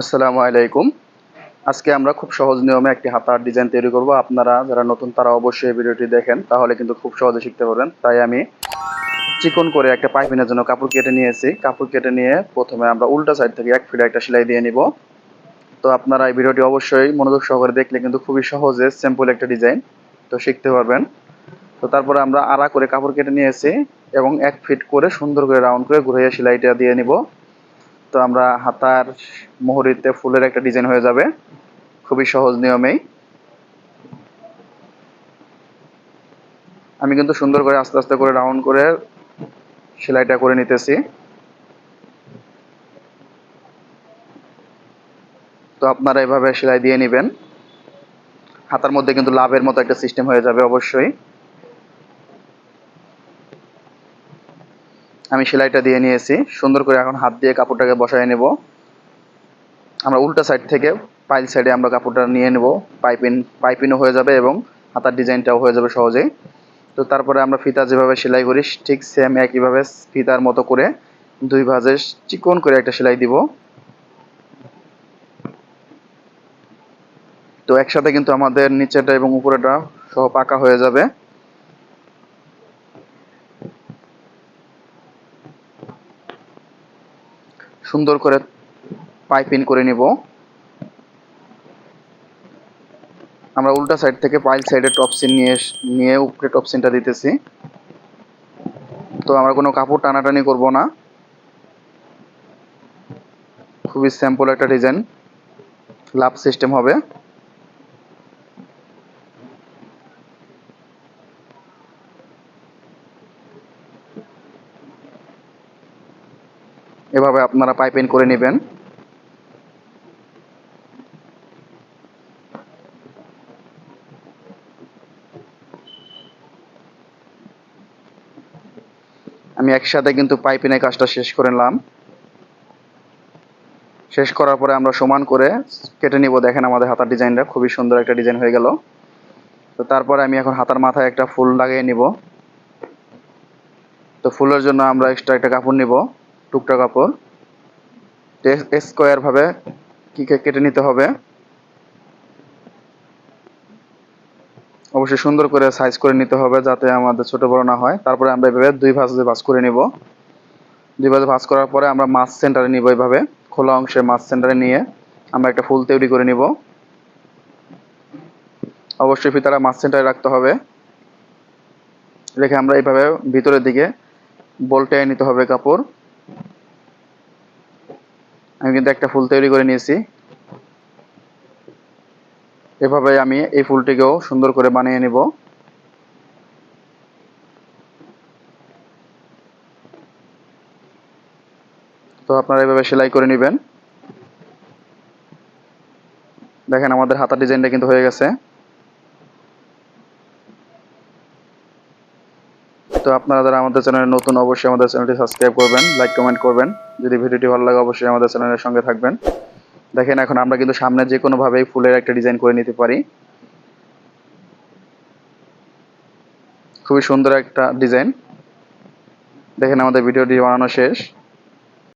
আসসালামু আলাইকুম। আজকে আমরা খুব সহজ নিয়মে একটি হাতার ডিজাইন তৈরি করব। আপনারা যারা নতুন, তারা অবশ্যই ভিডিওটি দেখেন, তাহলে কিন্তু খুব সহজে শিখতে পারবেন। তাই আমি চিকন করে একটা পাইপিনের জন্য কাপড় কেটে নিয়েছি। কাপড় কেটে নিয়ে প্রথমে আমরা উল্টা সাইড থেকে এক ফিটে একটা সেলাই দিয়ে নিব। তো আপনারা এই ভিডিওটি অবশ্যই মনোযোগ সহকারে দেখলে কিন্তু খুবই সহজে সিম্পল একটা ডিজাইন তো শিখতে পারবেন। তো তারপরে আমরা আড়া করে কাপড় কেটে নিয়েছি এবং এক ফিট করে সুন্দর করে রাউন্ড করে ঘুরিয়ে সেলাইটা দিয়ে নিব। তো আমরা হাতার মোহরিতে ফুলের একটা ডিজাইন হয়ে যাবে। খুবই সহজ নিয়মেই। আমি কিন্তু সুন্দর করে আস্তে আস্তে করে রাউন্ড করে সেলাইটা করে নিতেছি। তো আপনারা এভাবে সেলাই দিয়ে নেবেন। হাতার মধ্যে কিন্তু লাভের মতো একটা সিস্টেম হয়ে যাবে অবশ্যই। আমি সেলাইটা দিয়ে নিয়েছি। সুন্দর করে এখন হাত দিয়ে কাপড়টাকে বসায় নেব। আমরা উল্টা সাইড থেকে পাইল সাইডে আমরা কাপড়টা নিয়ে নেব। পাইপিন পাইপিনও হয়ে যাবে এবং হাতার ডিজাইনটাও হয়ে যাবে সহজেই। তো তারপরে আমরা ফিতা যেভাবে সেলাই করি, ঠিক সেম একইভাবে ফিতার মতো করে দুই ভাজে চিকন করে একটা সেলাই দিব। তো একসাথে কিন্তু আমাদের নিচেটা এবং উপরেটা সহ পাকা হয়ে যাবে। সুন্দর করে পাইপিং করে নেব। আমরা উল্টা সাইড থেকে পাইল সাইডে টপসিন নিয়ে নিয়ে উপরে টপসিনটা দিতেছি। তো আমরা কোনো কাপড় টানাটানি করব না। খুবই স্যাম্পল একটা ডিজাইন। লাভ সিস্টেম হবে। এভাবে আপনারা পাইপিং করে নেবেন। আমি একসাথে কিন্তু পাইপিনের কাজটা শেষ করে নিলাম। শেষ করার পরে আমরা সমান করে কেটে নিব। দেখেন আমাদের হাতার ডিজাইনটা খুবই সুন্দর একটা ডিজাইন হয়ে গেল। তো তারপরে আমি এখন হাতার মাথায় একটা ফুল লাগিয়ে নিব। তো ফুলের জন্য আমরা এক্সট্রা একটা কাপড় নিব। টুকটা কাপড়। স্কোয়ার ভাবে কি কেটে নিতে হবে। অবশ্যই সুন্দর করে সাইজ করে নিতে হবে যাতে আমাদের ছোট বড় না হয়। তারপরে আমরা এভাবে দুই ভাঁজে ভাঁজ করে নিব। দুই ভাঁজে ভাঁজ করার পরে আমরা মাছ সেন্টারে নিব এইভাবে খোলা অংশে মাছ সেন্টারে নিয়ে আমরা একটা ফুল তৈরি করে নিব। অবশ্যই ফিতারা মাছ সেন্টারে রাখতে হবে। রেখে আমরা এইভাবে ভিতরের দিকে বলটে নিতে হবে কাপড়। আমি কিন্তু একটা ফুল তৈরি করে নিয়েছি। এভাবে আমি এই ফুলটিকেও সুন্দর করে বানিয়ে নিব। তো আপনারা এভাবে সেলাই করে নেবেন। দেখেন আমাদের হাতা ডিজাইনটা কিন্তু হয়ে গেছে। তো আপনারা যারা আমাদের চ্যানেলে নতুন, অবশ্যই আমাদের চ্যানেলটি সাবস্ক্রাইব করবেন লাইক কমেন্ট করবেন। যদি ভিডিওটি ভালো লাগে, অবশ্যই আমাদের চ্যানেলের সঙ্গে থাকবেন। দেখেন, এখন আমরা কিন্তু সামনে যে কোনোভাবেই ফুলের একটা ডিজাইন করে নিতে পারি। খুবই সুন্দর একটা ডিজাইন। দেখেন, আমাদের ভিডিওটি বানানো শেষ।